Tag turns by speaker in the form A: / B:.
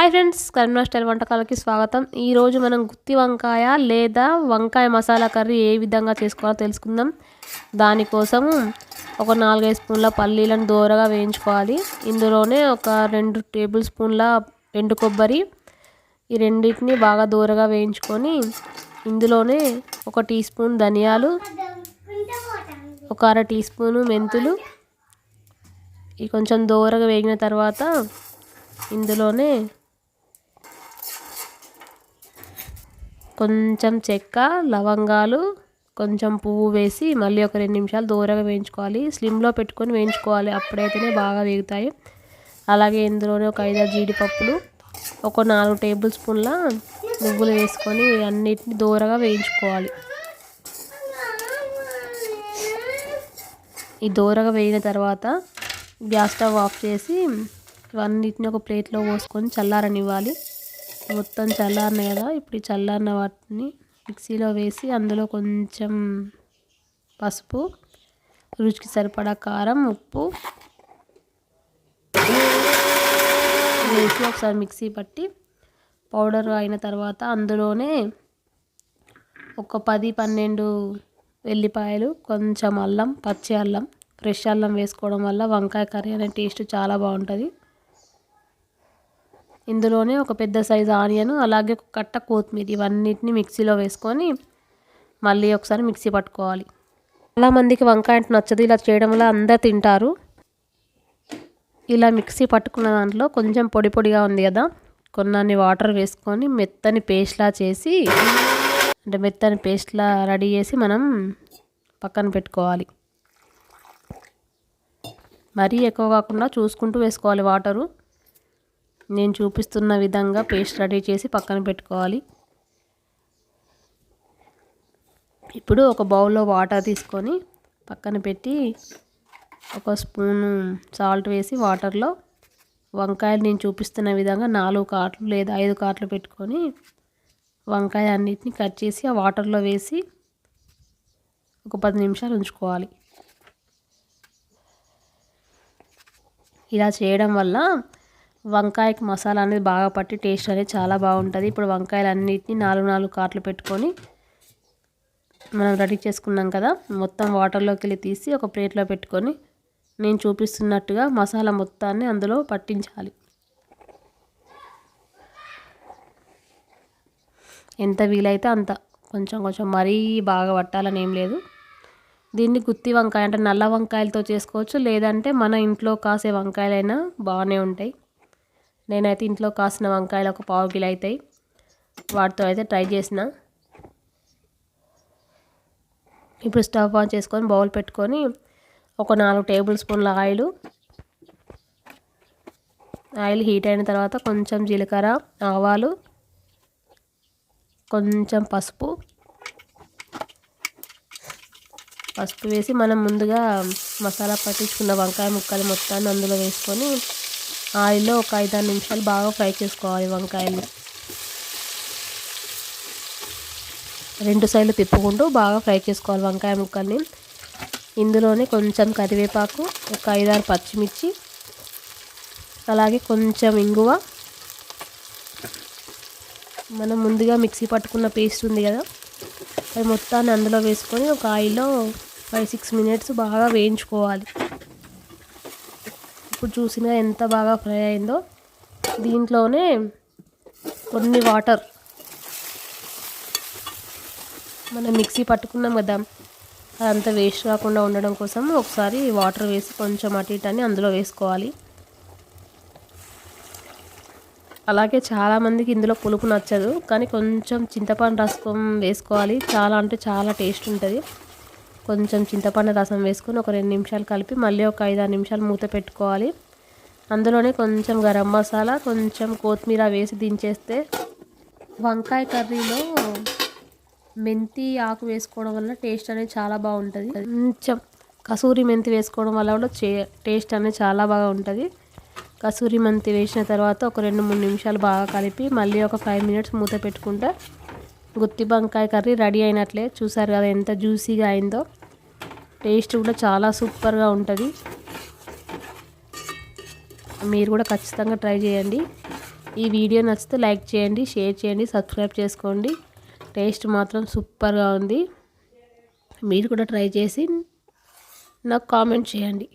A: Hi friends Karimnagar style వంటకాలకి స్వాగతం. ఈరోజు మనం గుత్తి వంకాయ లేదా వంకాయ మసాలా కర్రీ ఏ విధంగా చేసుకోవాలో తెలుసుకుందాం. దానికోసం ఒక నాలుగైదు స్పూన్ల పల్లీలను దోరగా వేయించుకోవాలి. ఇందులోనే ఒక రెండు టేబుల్ స్పూన్ల ఎండు కొబ్బరి ఈ రెండింటిని బాగా దూరగా వేయించుకొని ఇందులోనే ఒక టీ స్పూన్ ధనియాలు ఒక అర టీ స్పూను మెంతులు ఇవి కొంచెం దూరగా వేగిన తర్వాత ఇందులోనే కొంచెం చెక్క లవంగాలు కొంచెం పువ్వు వేసి మళ్ళీ ఒక రెండు నిమిషాలు దూరంగా వేయించుకోవాలి. స్లిమ్లో పెట్టుకొని వేయించుకోవాలి. అప్పుడైతేనే బాగా వేగుతాయి. అలాగే ఇందులోనే ఒక ఐదారు జీడిపప్పులు ఒక నాలుగు టేబుల్ స్పూన్ల నువ్వులు వేసుకొని అన్నిటిని దూరగా వేయించుకోవాలి. ఈ దూరగా వేయిన తర్వాత గ్యాస్ స్టవ్ ఆఫ్ చేసి ఇవన్నిటిని ఒక ప్లేట్లో పోసుకొని చల్లారనివ్వాలి. మొత్తం చల్లారినాయి కదా ఇప్పుడు ఈ చల్లారిన వాటిని మిక్సీలో వేసి అందులో కొంచెం పసుపు రుచికి సరిపడా కారం ఉప్పు. వేసి ఒకసారి మిక్సీ పట్టి పౌడర్ అయిన తర్వాత అందులోనే ఒక పది పన్నెండు వెల్లిపాయలు కొంచెం అల్లం పచ్చి అల్లం ఫ్రెష్ అల్లం వేసుకోవడం వల్ల వంకాయ కర్రీ అనే టేస్ట్ చాలా బాగుంటుంది. ఇందులోనే ఒక పెద్ద సైజు ఆనియన్ అలాగే ఒక కట్ట కొత్తిమీర ఇవన్నిటిని మిక్సీలో వేసుకొని మళ్ళీ ఒకసారి మిక్సీ పట్టుకోవాలి. చాలామందికి వంకాయ అంటే నచ్చదు ఇలా చేయడం వల్ల అందరు తింటారు. ఇలా మిక్సీ పట్టుకున్న దాంట్లో కొంచెం పొడి పొడిగా ఉంది కదా కొన్నాన్ని వాటర్ వేసుకొని మెత్తని పేస్ట్లా చేసి అంటే మెత్తని పేస్ట్లా రెడీ చేసి మనం పక్కన పెట్టుకోవాలి. మరీ ఎక్కువ కాకుండా చూసుకుంటూ వేసుకోవాలి వాటరు. నేను చూపిస్తున్న విధంగా పేస్ట్ రెడీ చేసి పక్కన పెట్టుకోవాలి. ఇప్పుడు ఒక బౌల్లో వాటర్ తీసుకొని పక్కన పెట్టి ఒక స్పూను సాల్ట్ వేసి వాటర్లో వంకాయలు నేను చూపిస్తున్న విధంగా నాలుగు కాట్లు లేదా ఐదు కాట్లు పెట్టుకొని వంకాయ అన్నిటిని కట్ చేసి ఆ వాటర్లో వేసి ఒక పది నిమిషాలు ఉంచుకోవాలి. ఇలా చేయడం వల్ల వంకాయకి మసాలా అనేది బాగా పట్టి టేస్ట్ అనేది చాలా బాగుంటుంది. ఇప్పుడు వంకాయలు అన్నిటిని నాలుగు నాలుగు కాట్లు పెట్టుకొని మనం రెడీ చేసుకున్నాం కదా మొత్తం వాటర్లోకి వెళ్ళి తీసి ఒక ప్లేట్లో పెట్టుకొని నేను చూపిస్తున్నట్టుగా మసాలా మొత్తాన్ని అందులో పట్టించాలి. ఎంత వీలైతే అంత. కొంచెం కొంచెం మరీ బాగా పట్టాలని ఏం లేదు. దీన్ని గుత్తి వంకాయ అంటే నల్ల వంకాయలతో చేసుకోవచ్చు లేదంటే మన ఇంట్లో కాసే వంకాయలైనా బాగానే ఉంటాయి. నేనైతే ఇంట్లో కాసిన వంకాయలు ఒక పావు కిలో అవుతాయి వాటితో అయితే ట్రై చేసిన. ఇప్పుడు స్టవ్ ఆన్ చేసుకొని బౌల్ పెట్టుకొని ఒక నాలుగు టేబుల్ స్పూన్ల ఆయిల్. ఆయిల్ హీట్ అయిన తర్వాత కొంచెం జీలకర్ర ఆవాలు కొంచెం పసుపు. పసుపు వేసి మనం ముందుగా మసాలా పట్టించుకున్న వంకాయ ముక్కలు మొత్తాన్ని అందులో వేసుకొని ఆయిల్లో ఒక ఐదారు నిమిషాలు బాగా ఫ్రై చేసుకోవాలి వంకాయలు. రెండు సైడ్లు తిప్పుకుంటూ బాగా ఫ్రై చేసుకోవాలి వంకాయ ముక్కల్ని. ఇందులోనే కొంచెం కరివేపాకు ఒక ఐదారు పచ్చిమిర్చి అలాగే కొంచెం ఇంగువ. మనం ముందుగా మిక్సీ పట్టుకున్న పేస్ట్ ఉంది కదా అది మొత్తాన్ని అందులో వేసుకొని ఒక ఆయిల్లో ఫైవ్ సిక్స్ మినిట్స్ బాగా వేయించుకోవాలి. ఇప్పుడు చూసిన ఎంత బాగా ఫ్రై అయిందో దీంట్లోనే కొన్ని వాటర్. మనం మిక్సీ పట్టుకున్నాం కదా అదంతా వేస్ట్ కాకుండా ఉండడం కోసం ఒకసారి వాటర్ వేసి కొంచెం అటు ఇటు అని అందులో వేసుకోవాలి. అలాగే చాలామందికి ఇందులో పులుపు నచ్చదు కానీ కొంచెం చింతపండు రసం వేసుకోవాలి. చాలా అంటే చాలా టేస్ట్ ఉంటుంది. కొంచెం చింతపండు రసం వేసుకొని ఒక రెండు నిమిషాలు కలిపి మళ్ళీ ఒక ఐదు ఆరు నిమిషాలు మూత పెట్టుకోవాలి. అందులోనే కొంచెం గరం మసాలా కొంచెం కొత్తిమీర వేసి దించేస్తే వంకాయ కర్రీలో మెంతి ఆకు వేసుకోవడం వల్ల టేస్ట్ అనేది చాలా బాగుంటుంది. కొంచెం కసూరి మెంతి వేసుకోవడం వల్ల కూడా టేస్ట్ అనేది చాలా బాగా ఉంటుంది. కసూరి మెంతి వేసిన తర్వాత ఒక రెండు మూడు నిమిషాలు బాగా కలిపి మళ్ళీ ఒక ఫైవ్ మినిట్స్ మూత పెట్టుకుంటే గుత్తి వంకాయ కర్రీ రెడీ అయినట్లే. చూసారు కదా ఎంత జ్యూసీగా అయిందో. టేస్ట్ కూడా చాలా సూపర్గా ఉంటుంది. మీరు కూడా ఖచ్చితంగా ట్రై చేయండి. ఈ వీడియో నచ్చితే లైక్ చేయండి షేర్ చేయండి సబ్స్క్రైబ్ చేసుకోండి. టేస్ట్ మాత్రం సూపర్గా ఉంది. మీరు కూడా ట్రై చేసి నాకు కామెంట్ చేయండి.